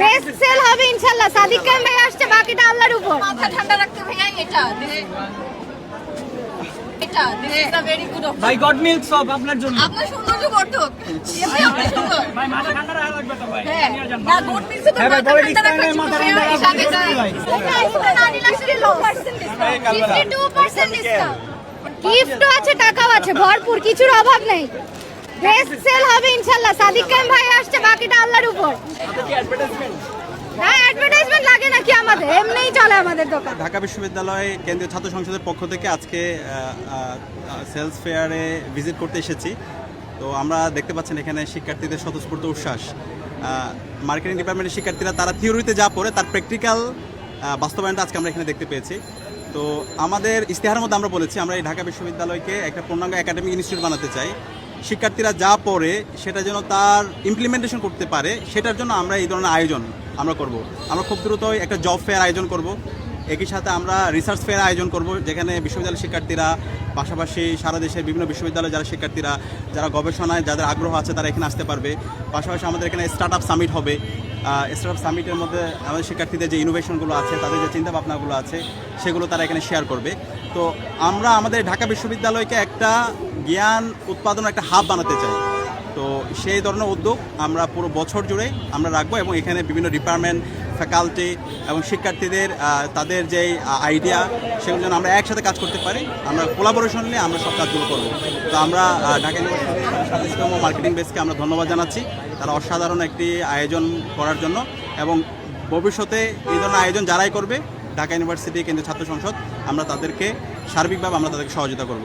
Best sell হবে ইনশাআল্লাহ সাদিক খান ভাই আসছে বাকিটা আল্লাহর উপর মাথা ঠান্ডা রাখতে ভাইয়া এটা এটা this is a very good ভাই গড মিল্ক সব আপনার জন্য আপনার সৌন্দর্য বর্ধক এমনি আপনি সুন্দর ভাই মাথা ঠান্ডা রাখা লাগবে তো ভাই হ্যাঁ না গুড মিলস তো হ্যাঁ মাথা ঠান্ডা time মাথা ঠান্ডা রাখা লাগবে ভাই। এটা আইফোন আনি লো পার্সেন্ট ডিসকাউন্ট 52% ডিসকাউন্ট গিফটও আছে টাকাও আছে ভরপুর কিছুর অভাব নেই বেস্ট সেল হবে ইনশাআল্লাহ সাদিক খান ভাই আসছে বাকিটা হ্যাঁ ঢাকা বিশ্ববিদ্যালয় কেন্দ্রীয় ছাত্র সংসদের পক্ষ থেকে আজকে সেলস ফেয়ারে ভিজিট করতে এসেছি। তো আমরা দেখতে পাচ্ছেন এখানে শিক্ষার্থীদের স্বতঃস্ফূর্ত উচ্ছ্বাস। মার্কেটিং ডিপার্টমেন্টের শিক্ষার্থীরা, তারা থিওরিতে যা পড়ে, তার প্র্যাকটিক্যাল বাস্তবায়নটা আজকে আমরা এখানে দেখতে পেয়েছি। তো আমাদের ইশতেহারের মধ্যে আমরা বলেছি, আমরা এই ঢাকা বিশ্ববিদ্যালয়কে একটা পূর্ণাঙ্গ একাডেমিক ইনস্টিটিউট বানাতে চাই। শিক্ষার্থীরা যা পড়ে সেটা যেন তার ইমপ্লিমেন্টেশন করতে পারে, সেটার জন্য আমরা এই ধরনের আয়োজন আমরা করব। আমরা খুব দ্রুতই একটা জব ফেয়ার আয়োজন করব। একই সাথে আমরা রিসার্চ ফেয়ার আয়োজন করব, যেখানে বিশ্ববিদ্যালয়ের শিক্ষার্থীরা, পাশাপাশি সারা দেশের বিভিন্ন বিশ্ববিদ্যালয়ের যারা শিক্ষার্থীরা, যারা গবেষণায় যাদের আগ্রহ আছে তারা এখানে আসতে পারবে। পাশাপাশি আমাদের এখানে স্টার্ট আপ সামিট হবে স্টার্ট আপ সামিটের মধ্যে আমাদের শিক্ষার্থীদের যে ইনোভেশনগুলো আছে, তাদের যে চিন্তা ভাবনাগুলো আছে, সেগুলো তারা এখানে শেয়ার করবে। তো আমরা আমাদের ঢাকা বিশ্ববিদ্যালয়কে একটা জ্ঞান উৎপাদনের একটা হাব বানাতে চাই। তো সেই ধরনের উদ্যোগ আমরা পুরো বছর জুড়ে আমরা রাখব এবং এখানে বিভিন্ন ডিপার্টমেন্ট ফ্যাকাল্টি এবং শিক্ষার্থীদের তাদের যে আইডিয়া সেগুলো যেন আমরা একসাথে কাজ করতে পারি, আমরা কোলাবোরেশন নিয়ে আমরা সব কাজগুলো করব। তো আমরা ঢাকা ইউনিভার্সিটি সাতাশতম মার্কেটিং বেসকে আমরা ধন্যবাদ জানাচ্ছি তারা অসাধারণ একটি আয়োজন করার জন্য এবং ভবিষ্যতে এই ধরনের আয়োজন যারাই করবে, ঢাকা ইউনিভার্সিটি কেন্দ্রীয় ছাত্র সংসদ, আমরা তাদেরকে সার্বিকভাবে আমরা তাদেরকে সহযোগিতা করব।